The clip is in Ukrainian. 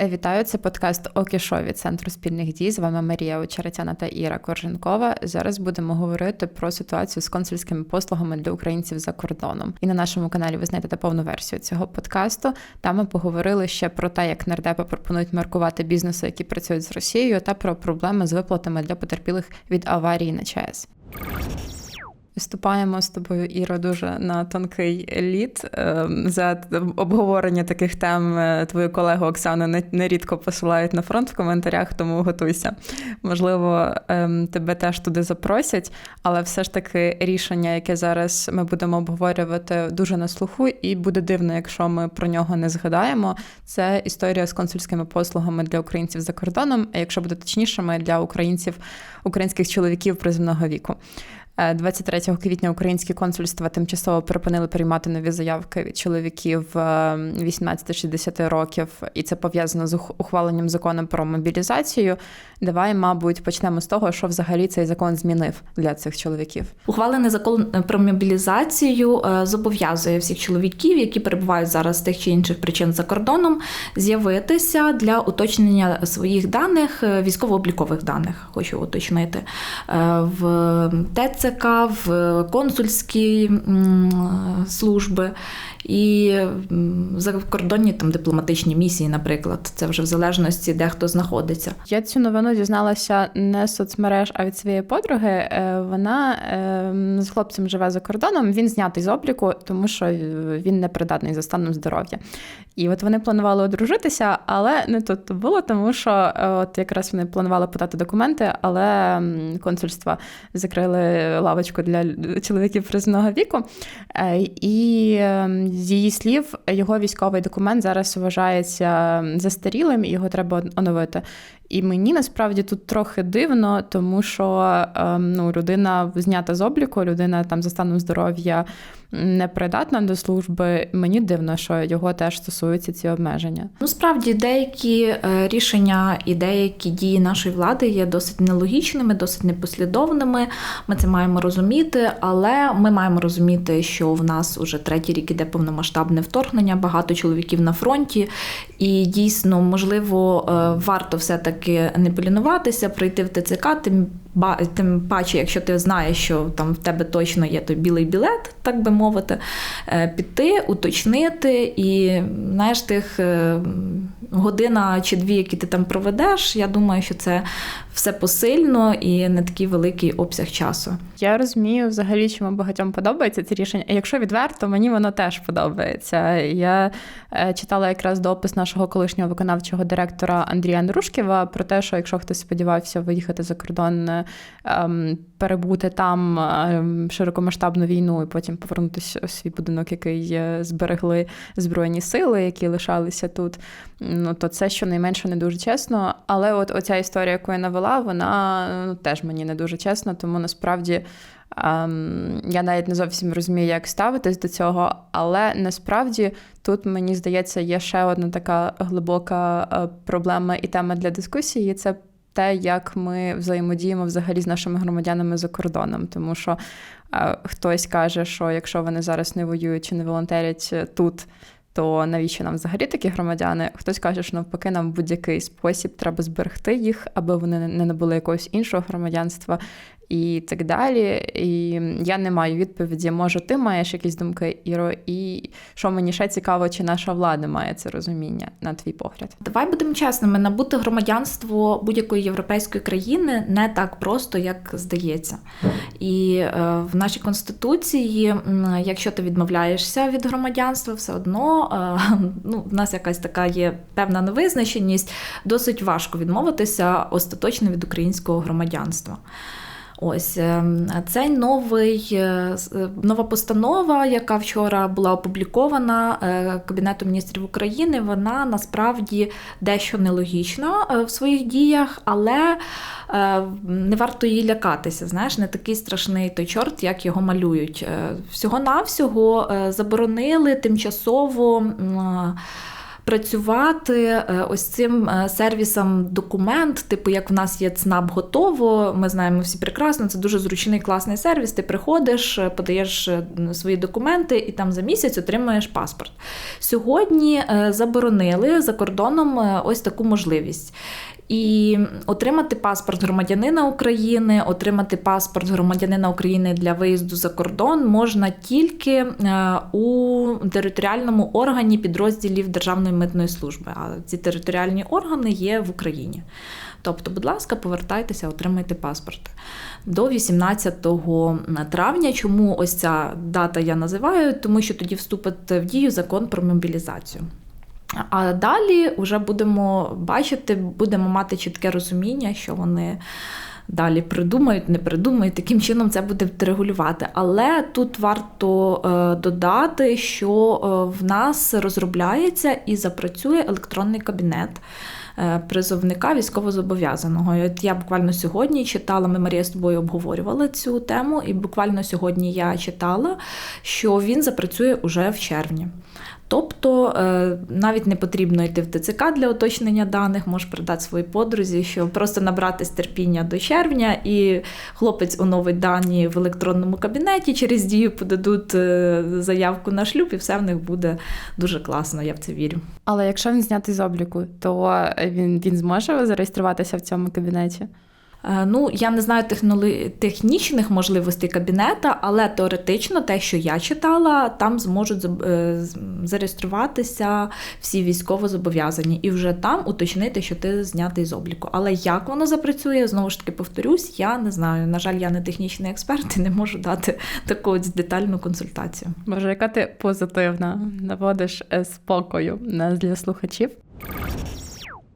Вітаю, це подкаст Окішо від Центру спільних дій. З вами Марія Очеретяна та Іра Корженкова. Зараз будемо говорити про ситуацію з консульськими послугами для українців за кордоном. І на нашому каналі ви знайдете повну версію цього подкасту. Там ми поговорили ще про те, як нардепи пропонують маркувати бізнеси, які працюють з Росією, та про проблеми з виплатами для потерпілих від аварії на ЧАЕС. Виступаємо з тобою, Іро, дуже на тонкий лід. Ем, за обговорення таких тем е, твою колегу Оксану нерідко посилають на фронт в коментарях, тому готуйся. Можливо, ем, тебе теж туди запросять, але все ж таки рішення, яке зараз ми будемо обговорювати, дуже на слуху, і буде дивно, якщо ми про нього не згадаємо. Це історія з консульськими послугами для українців за кордоном, а якщо буде точнішими для українців, українських чоловіків приземного віку. 23 е, квітня українські консульства тимчасово припинили приймати нові заявки від чоловіків 18-60 е, років, і це пов'язано з ухваленням закону про мобілізацію. Давай, мабуть, почнемо з того, що взагалі цей закон змінив для цих чоловіків. Ухвалений закон е, про мобілізацію зобов'язує всіх чоловіків, які перебувають зараз з тих чи інших причин за кордоном, з'явитися для уточнення своїх даних, військово-облікових даних. Хочу уточнити в ТЕЦ. ТЦК, в консульські служби і закордонні там дипломатичні місії, наприклад. Це вже в залежності, де хто знаходиться. Я цю новину дізналася не з соцмереж, а від своєї подруги. Е, вона ем, з хлопцем живе за кордоном. Він знятий з обліку, тому що він не придатний за станом здоров'я. І от вони планували одружитися, але не тут було, тому що е, от якраз вони планували подати документи, але консульства закрили лавочку для чоловіків призовного віку. Е, і ем, з її слів, його військовий документ зараз вважається застарілим і його треба оновити. І мені насправді тут трохи дивно, тому що ем, ну, людина знята з обліку, людина там за станом здоров'я непридатна до служби. Мені дивно, що його теж стосуються ці обмеження. Ну справді деякі е, рішення і деякі дії нашої влади є досить нелогічними, досить непослідовними. Ми це маємо розуміти, але ми маємо розуміти, що в нас уже третій рік іде повномасштабне вторгнення, багато чоловіків на фронті, і дійсно можливо е, варто все таки не полінуватися, прийти в ТЦК, тим тим паче, якщо ти знаєш, що там в тебе точно є той білий білет, так би мовити, е, піти, уточнити і знаєш, тих е, година чи дві, які ти там проведеш, я думаю, що це все посильно і не такий великий обсяг часу. Я розумію взагалі, чому багатьом подобається це рішення. якщо відверто, мені воно теж подобається. Я е, читала якраз допис нашого колишнього виконавчого директора Андрія Андрушківа про те, що якщо хтось сподівався виїхати за кордон, перебути там ем, широкомасштабну війну і потім повернутися у свій будинок, який е, зберегли збройні сили, які лишалися тут. Ну то це щонайменше не дуже чесно. Але от оця історія, яку я навела, вона ну, теж мені не дуже чесна, тому насправді. Um, я навіть не зовсім розумію, як ставитись до цього, але насправді тут мені здається є ще одна така глибока е, проблема і тема для дискусії. Це те, як ми взаємодіємо взагалі з нашими громадянами за кордоном, тому що е, хтось каже, що якщо вони зараз не воюють чи не волонтерять тут. То навіщо нам взагалі такі громадяни? Хтось каже, що навпаки, нам в будь-який спосіб треба зберегти їх, аби вони не набули якогось іншого громадянства і так далі. І я не маю відповіді. Може, ти маєш якісь думки, Іро, і що мені ще цікаво, чи наша влада має це розуміння на твій погляд? Давай будемо чесними, набути громадянство будь-якої європейської країни не так просто, як здається. І е, в нашій конституції, якщо ти відмовляєшся від громадянства, все одно е, ну, в нас якась така є певна невизначеність, досить важко відмовитися остаточно від українського громадянства. Ось ем, цей новий е, е, нова постанова, яка вчора була опублікована е, Кабінетом міністрів України, вона насправді дещо нелогічна в своїх діях, але не варто її лякатися. Знаєш, не такий страшний той чорт, як його малюють. Всього-навсього заборонили тимчасово працювати е, ось цим е, сервісом документ, типу як в нас є ЦНАП готово. Ми знаємо всі прекрасно. Це дуже зручний класний сервіс. Ти приходиш, е, подаєш свої документи і там за місяць отримаєш паспорт. Сьогодні заборонили за кордоном ось таку можливість. І отримати паспорт громадянина України, отримати паспорт громадянина України для виїзду за кордон можна тільки е, у територіальному органі підрозділів Державної митної служби. А ці територіальні органи є в Україні. Тобто, будь ласка, повертайтеся, отримайте паспорт. До 18 травня. Чому ось ця дата я називаю? Тому що тоді вступить в дію закон про мобілізацію. А далі вже будемо бачити, будемо мати чітке розуміння, що вони далі придумають, не придумають. Таким чином це буде регулювати. Але тут варто е, додати, що е, в нас розробляється і запрацює електронний кабінет. Е, Призовника військовозобов'язаного. І От я буквально сьогодні читала, ми Марія з тобою обговорювали цю тему, і буквально сьогодні я читала, що він запрацює уже в червні. Тобто е, навіть не потрібно йти в ТЦК для уточнення даних, можеш передати своїй подрузі, що просто набрати терпіння до червня, і хлопець оновить дані в електронному кабінеті, через дію подадуть е, заявку на шлюб, і все в них буде дуже класно, я в це вірю. Але якщо він знятий з обліку, то він, він зможе зареєструватися в цьому кабінеті? Е, Ну, я не знаю технічних можливостей кабінета, але теоретично те, що я читала, там зможуть е, зареєструватися всі військовозобов'язані і вже там уточнити, що ти знятий з обліку. Але як воно запрацює, знову ж таки повторюсь, я не знаю. На жаль, я не технічний експерт і не можу дати таку детальну консультацію. Боже, яка ти позитивна, наводиш е, спокою для слухачів.